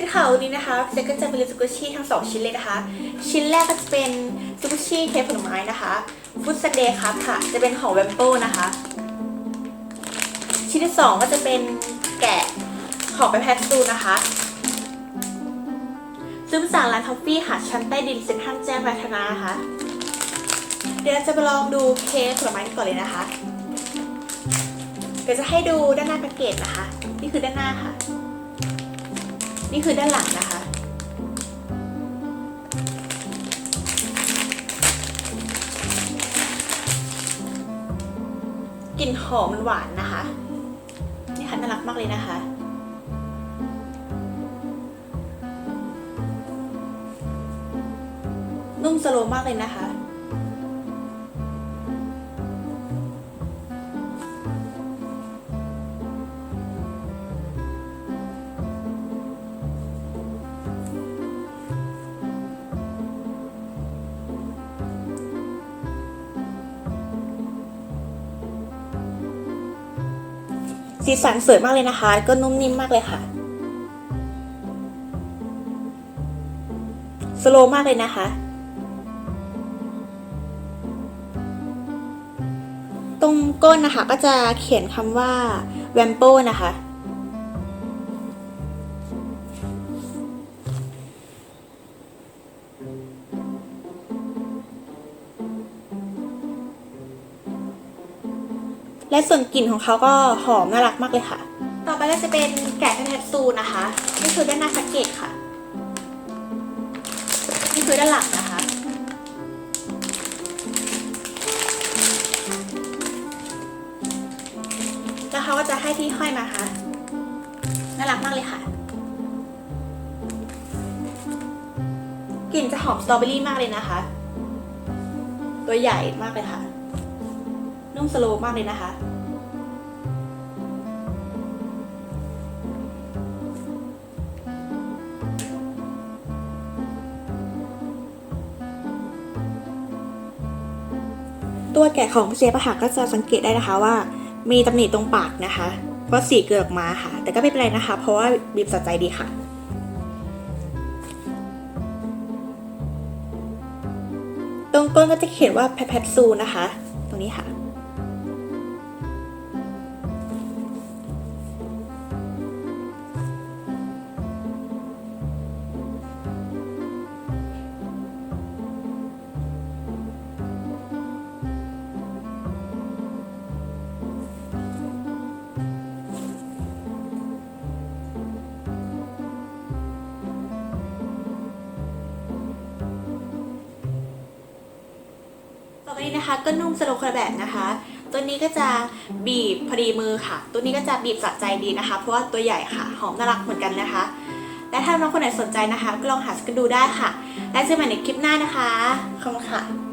ตข่าวันนี้นะคะเจก็จะมีซูกุชิทั้งสองชิ้นเลยนะคะ ชิ้นแรกก็จะเป็นซูกุชิเค้กผลไม้นะคะฟุตสเดย์ครับค่ะ จะเป็นของแวมโป้นะคะ ชิ้นที่สองก็จะเป็นแกะของไปแพทซูนะคะ ซื้อมาจากร้านทอฟฟี่ค่ะ ชั้นใต้ดินเซ็นทรัลแจ้งวัฒนะนะคะ เดี๋ยวจะไปลองดูเค้กผลไม้ก่อนเลยนะคะ เดี๋ยวจะให้ดูด้านหน้าแพ็กเกจนะคะ นี่คือด้านหน้าค่ะ นี่คือด้านหลังนะคะ กลิ่นหอมมันหวานนะคะ นี่ค่ะน่ารักมากเลยนะคะนุ่มสโลมากเลยนะคะ สีสันสวยมากเลยนะคะ ก็นุ่มนิ่มมากเลยค่ะ สโลมากเลยนะคะ ตรงก้นนะคะก็จะเขียนคำว่าแวมโป้นะคะ และส่วนกลิ่นของเขาก็หอมน่ารักมากเลยค่ะ ต่อไปก็จะเป็นแกะแทซูนะคะ นี่คือด้านหน้าแพ็กเกจค่ะ นี่คือด้านหลังนะคะ แล้วเขาก็จะให้ที่ห้อยมาค่ะ น่ารักมากเลยค่ะ กลิ่นจะหอมสตรอเบอรี่มากเลยนะคะ ตัวใหญ่มากเลยค่ะ นุ่มสโลว์มากเลยนะคะ ตัวแกะของเชฟอะค่ะก็จะสังเกตได้นะคะว่า มีตำหนิตรงปากนะคะเพราะสีเกลือออกมาค่ะ แต่ก็ไม่เป็นไรนะคะ เพราะว่าบีบสะใจดีค่ะตรงก้นก็จะเขียนว่าแพทแพทซูนะคะ ตรงนี้ค่ะ ต่อไปนี้นะคะก็นุ่มสโลว์คนละแบบนะคะ ตัวนี้ก็จะบีบพอดีมือค่ะ ตัวนี้ก็จะบีบสะใจดีนะคะ เพราะว่าตัวใหญ่ค่ะ หอมน่ารักเหมือนกันนะคะ และถ้าน้องคนไหนสนใจนะคะ ก็ลองหาซื้อกันดูได้ค่ะ และเจอกันใหม่ในคลิปหน้านะคะขอบคุณค่ะ